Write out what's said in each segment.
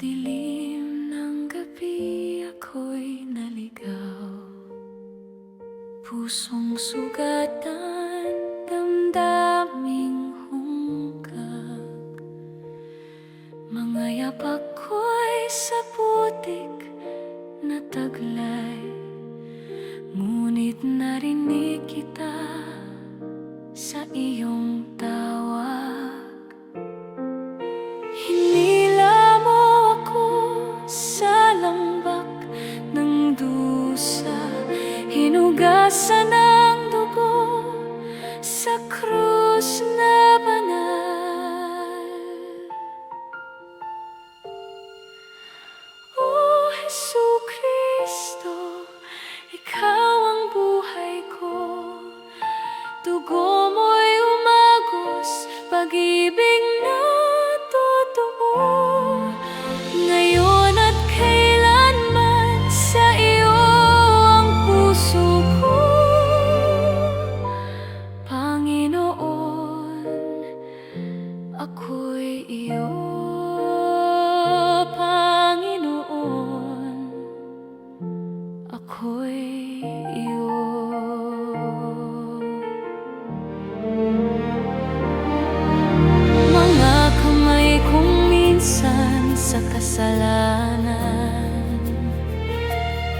dilim ng gabi ako'y naligaw. Pusong sugatan, damdaming hungkag Mga yapak ko'y sa putik na taglay Asana ako'y iyo Panginoon, ako'y iyo Mga kamay kong minsan sa kasalanan.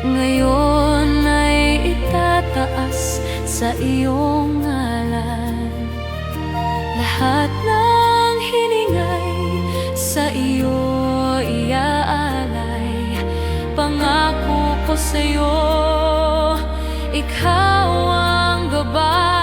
Ngayon ay itataas sa iyong ngalan. Lahat ng Pangako ko sa iyo, ikaw ang gabay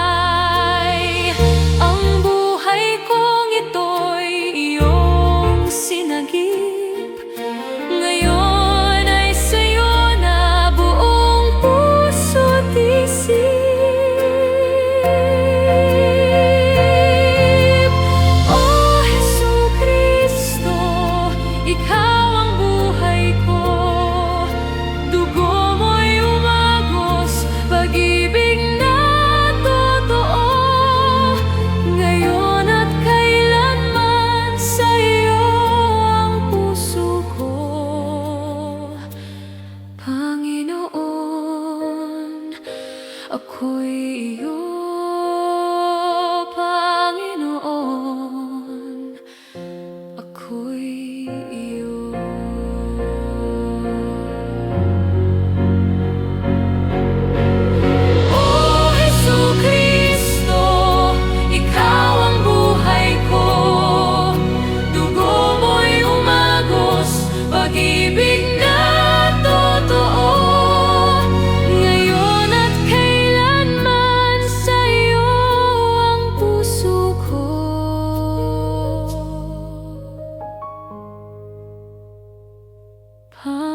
A ako'y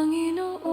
Panginoon.